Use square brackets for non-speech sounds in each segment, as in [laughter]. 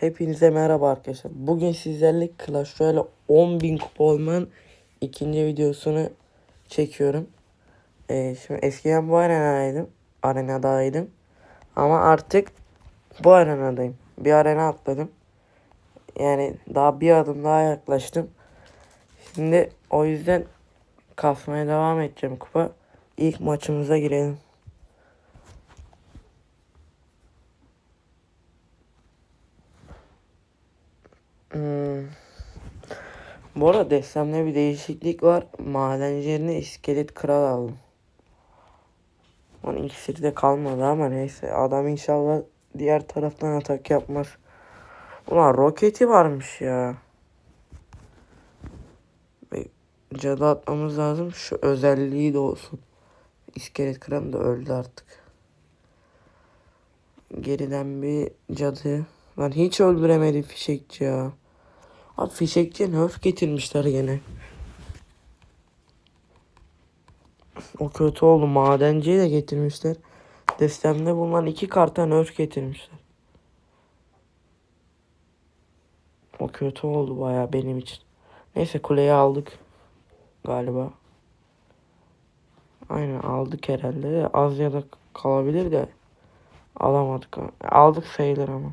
Hepinize merhaba arkadaşlar. Bugün sizlerle Clash Royale 10.000 kupa olmanın ikinci videosunu çekiyorum. Ee, şimdi eskiden bu arenadaydım. Arenadaydım. Ama artık bu arenadayım. Bir arena atladım. Yani daha bir adım daha yaklaştım. Şimdi o yüzden kasmaya devam edeceğim kupa. İlk maçımıza girelim. Hmm. Bu arada destemde bir değişiklik var. Madenci yerine iskelet kral aldım. Onun ikisi de kalmadı ama neyse. Adam inşallah diğer taraftan atak yapmaz. Ulan roketi varmış ya. Ve Cadı atmamız lazım. Şu özelliği de olsun. İskelet kral da öldü artık. Geriden bir cadı. Lan hiç öldüremedi fişekçi ya. Abi fişekçiye nerf getirmişler gene. O kötü oldu. Madenciyi de getirmişler. Destemde bulunan iki karta nerf getirmişler. O kötü oldu baya benim için. Neyse kuleyi aldık. Galiba. Aynen aldık herhalde. Az ya da kalabilir de. Alamadık. Aldık sayılır ama.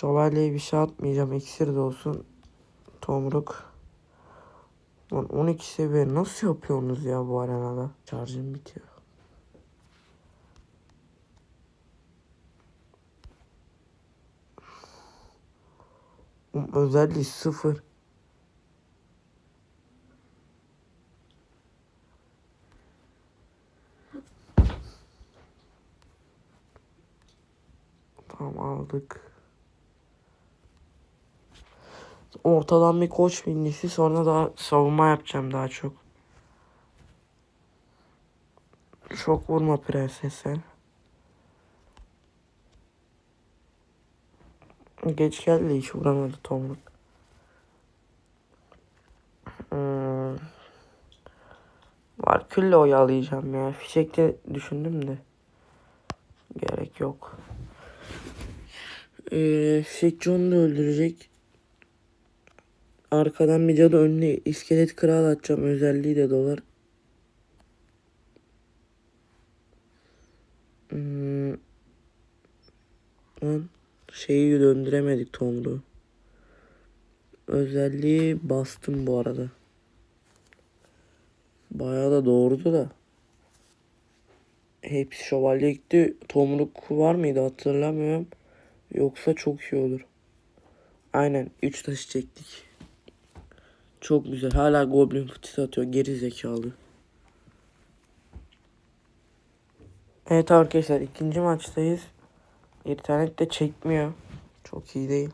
Şövalyeye bir şey atmayacağım. İksir de olsun. Tomruk. Lan 12 seviye nasıl yapıyorsunuz ya bu arenada? Şarjım bitiyor. Özelliği sıfır. Tamam aldık. Ortadan bir koç birincisi sonra daha savunma yapacağım daha çok. Çok vurma prenses sen. Geç geldi hiç vuramadı Tomruk. Hmm. Var külle oyalayacağım ya. Fişekte düşündüm de. Gerek yok. Ee, Fişekçi onu da öldürecek. Arkadan bir cadı önüne iskelet kral atacağım. Özelliği de dolar. Hmm. Lan şeyi döndüremedik Tomru. Özelliği bastım bu arada. Bayağı da doğrudu da. Hepsi şövalye gitti. Tomruk var mıydı hatırlamıyorum. Yoksa çok iyi olur. Aynen 3 taşı çektik. Çok güzel. Hala Goblin fıçısı atıyor. Geri zekalı. Evet arkadaşlar ikinci maçtayız. İnternet de çekmiyor. Çok iyi değil.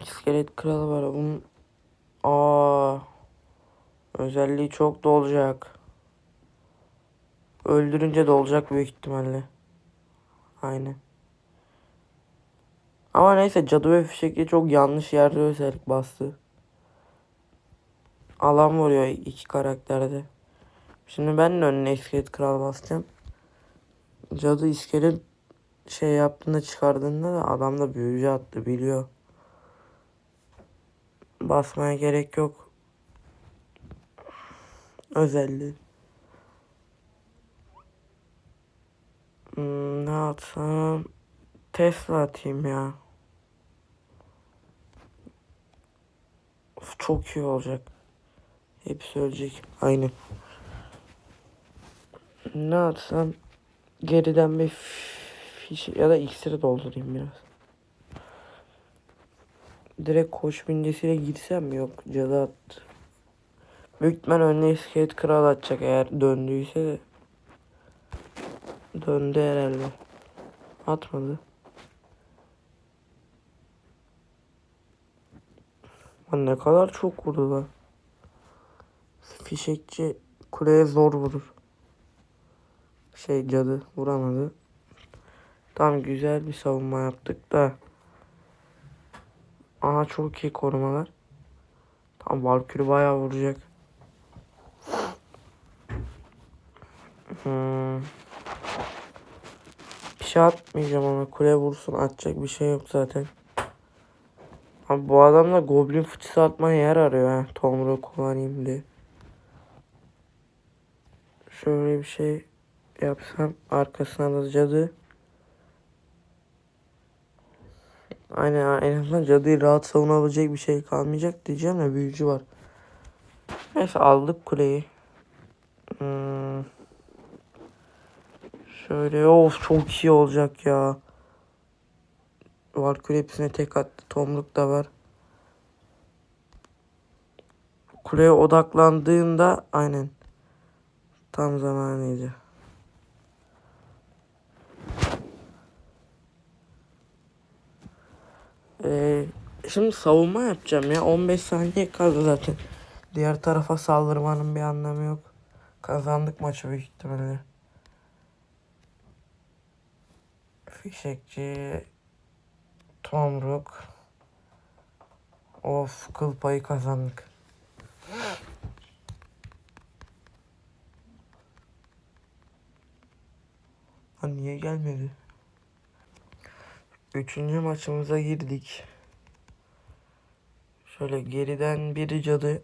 İskelet kralı var. Bunun Aa, özelliği çok dolacak. Öldürünce dolacak büyük ihtimalle. Aynen. Ama neyse cadı ve fişekli çok yanlış yerde özellik bastı. Alan vuruyor iki karakterde. Şimdi ben de önüne iskelet kral basacağım. Cadı iskelet şey yaptığında çıkardığında da adam da büyücü attı biliyor. Basmaya gerek yok. Özelliği. Hmm, ne atsam? Tesla atayım ya. Çok iyi olacak. Hepsi ölecek. Aynen. Ne atsam? Geriden bir fiş ya da iksiri doldurayım biraz. Direkt koç bincesiyle gitsem mi? Yok cadı attı. Büyük önüne iskelet kral atacak eğer döndüyse de. Döndü herhalde. Atmadı. Lan ne kadar çok vurdu lan. Fişekçi kuleye zor vurur. Şey cadı vuramadı. Tam güzel bir savunma yaptık da. Aha çok iyi korumalar. Tam Valkyrie bayağı vuracak. Hmm. Bir şey atmayacağım ama kule vursun atacak bir şey yok zaten. Abi bu adam da goblin fıçısı atmaya yer arıyor ha. Tomru kullanayım diye. Şöyle bir şey yapsam arkasına da cadı. Aynen en azından cadıyı rahat savunabilecek bir şey kalmayacak diyeceğim de büyücü var. Neyse aldık kuleyi. Hmm. Şöyle of çok iyi olacak ya. Valkyrie hepsine tek attı. Tomruk da var. Kuleye odaklandığında aynen tam zamanıydı. Ee, şimdi savunma yapacağım ya. 15 saniye kaldı zaten. Diğer tarafa saldırmanın bir anlamı yok. Kazandık maçı büyük ihtimalle. Fişekçi Tomruk Of kıl payı kazandık. Lan niye gelmedi? Üçüncü maçımıza girdik. Şöyle geriden biri cadı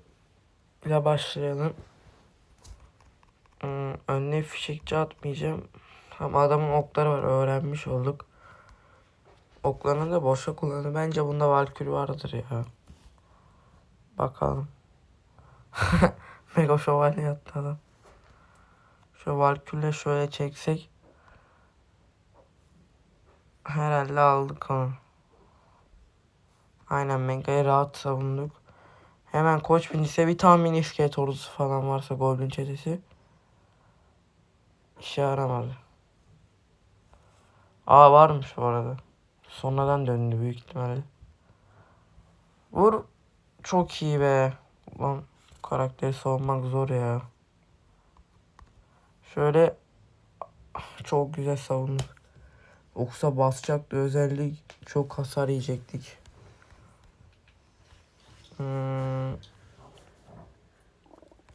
ile başlayalım. Hmm, önüne fişekçi atmayacağım. Ama adamın okları var öğrenmiş olduk. Oklarını da boşa kullandı. Bence bunda Valkür vardır ya. Bakalım. [laughs] Mega şövalye yaptı adam. Şu Valkür'le şöyle çeksek. Herhalde aldık onu. Aynen Mega'yı rahat savunduk. Hemen koç binirse bir tahmin iskelet ordusu falan varsa Goblin çetesi. İşe yaramadı. Aa varmış bu arada. Sonradan döndü büyük ihtimalle. Vur. Çok iyi be. Lan karakteri savunmak zor ya. Şöyle çok güzel savunduk. Yoksa basacaktı özellik çok hasar yiyecektik. Hmm.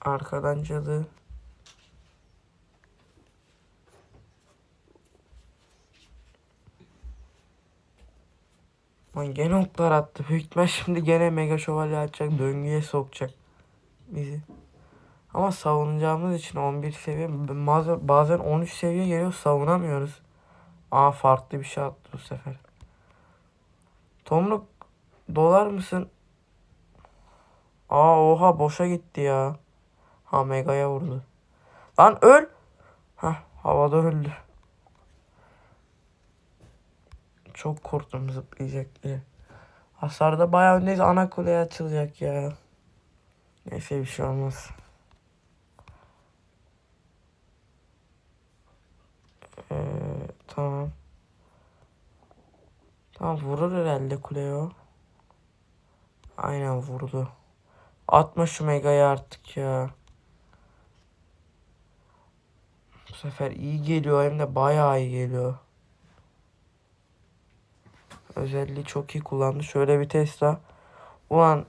Arkadan cadı. Lan gene oklar attı. Büyük ihtimal şimdi gene mega şövalye atacak. Döngüye sokacak bizi. Ama savunacağımız için 11 seviye bazen, bazen 13 seviye geliyor savunamıyoruz. Aa farklı bir şey attı bu sefer. Tomruk dolar mısın? Aa oha boşa gitti ya. Ha megaya vurdu. Lan öl. Ha havada öldü. Çok korktum zıplayacak diye. Hasarda bayağı öndeyiz. Ana kuleye açılacak ya. Neyse bir şey olmaz. Ee, tamam. Tamam vurur herhalde kuleye o. Aynen vurdu. Atma şu megayı artık ya. Bu sefer iyi geliyor hem de bayağı iyi geliyor. Özelliği çok iyi kullandı. Şöyle bir Tesla. Ulan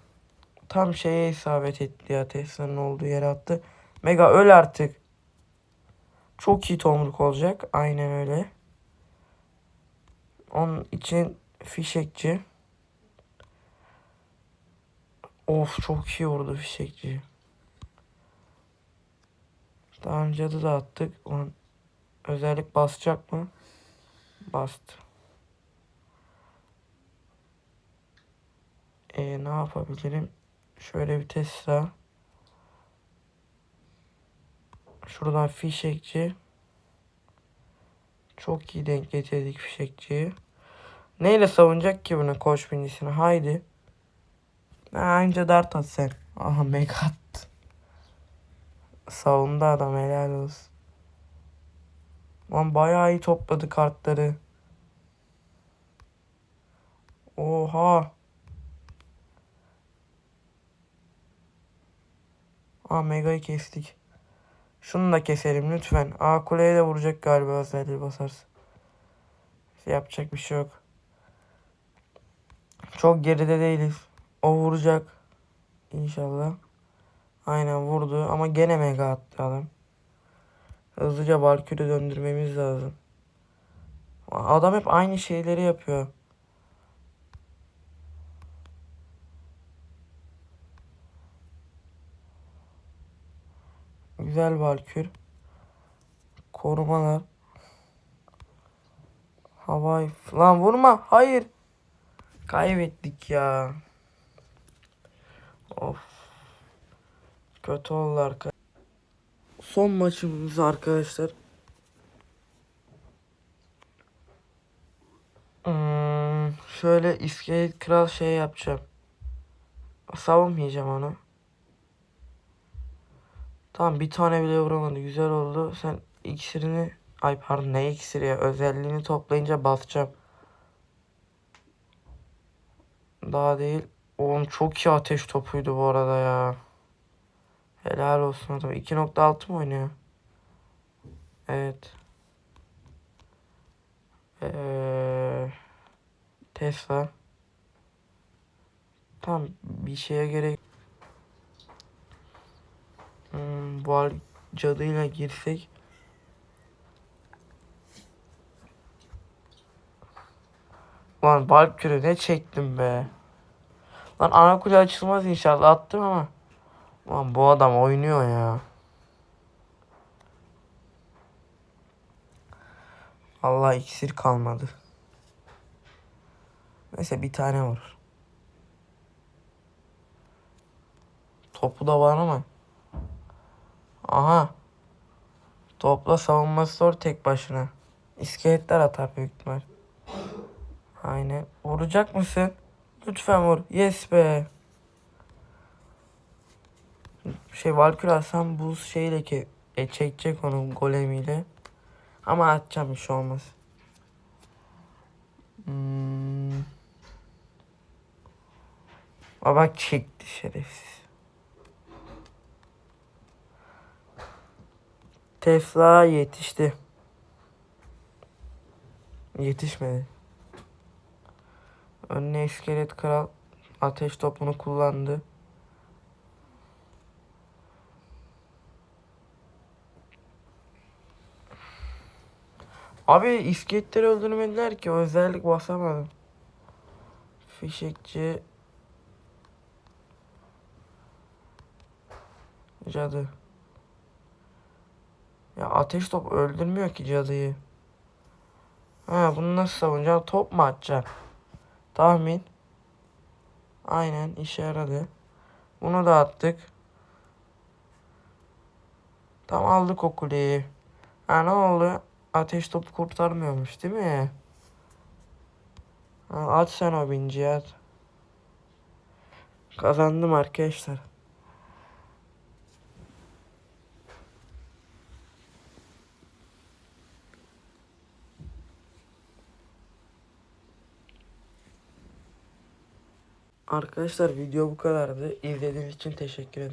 tam şeye isabet etti ya. Tesla'nın olduğu yere attı. Mega öl artık. Çok iyi tomruk olacak. Aynen öyle. Onun için fişekçi. Of çok iyi vurdu fişekçi. Tamam cadı da attık. Onun özellik basacak mı? Bastı. Ee, ne yapabilirim? Şöyle bir Tesla. Şuradan fişekçi. Çok iyi denk getirdik fişekçiyi. Neyle savunacak ki bunu koç binisini? Haydi. Ha, anca dart at sen. Aha mega attı. Savundu adam helal olsun. Lan bayağı iyi topladı kartları. Oha. Aa Mega'yı kestik. Şunu da keselim lütfen. Aa kuleye de vuracak galiba özelliği basarsa. Yapacak bir şey yok. Çok geride değiliz. O vuracak. İnşallah. Aynen vurdu ama gene mega attı adam. Hızlıca Valkyrie döndürmemiz lazım. Adam hep aynı şeyleri yapıyor. Güzel Valkür. Korumalar. Havai. Lan vurma. Hayır. Kaybettik ya. Of. Kötü oldu arka. Son maçımız arkadaşlar. Hmm, şöyle iskelet kral şey yapacağım. Savunmayacağım onu. Tamam bir tane bile vuramadı. Güzel oldu. Sen iksirini ay pardon ne iksiri ya özelliğini toplayınca basacağım. Daha değil. Oğlum çok iyi ateş topuydu bu arada ya. Helal olsun adam. 2.6 mı oynuyor? Evet. Ee, Tesla. Tam bir şeye gerek. Hmm, al- cadıyla girsek. Lan Valkyrie ne çektim be. Lan ana kule açılmaz inşallah attım ama. Lan bu adam oynuyor ya. Allah iksir kalmadı. Neyse bir tane vurur. Topu da var ama. Aha. Topla savunması zor tek başına. İskeletler atar büyük ihtimal. Aynen. Vuracak mısın? Lütfen vur. Yes be. Şey Valkyrie alsam buz şeyle ki e, çekecek onu golemiyle. Ama atacağım bir şey olmaz. Hmm. Aa, bak çekti şerefsiz. Tesla yetişti. Yetişmedi. Önüne iskelet kral ateş topunu kullandı. Abi iskeletleri öldürmediler ki özellik basamadım. Fişekçi Cadı. Ya ateş top öldürmüyor ki cadıyı. Ha bunu nasıl savunacağım? Top mu atacağım? Tahmin. Aynen işe yaradı. Bunu da attık. Tam aldık o kuleyi. Ha ne oldu? Ateş topu kurtarmıyormuş değil mi? Ha, at sen o binciyi at. Kazandım arkadaşlar. Arkadaşlar video bu kadardı. İzlediğiniz için teşekkür ederim.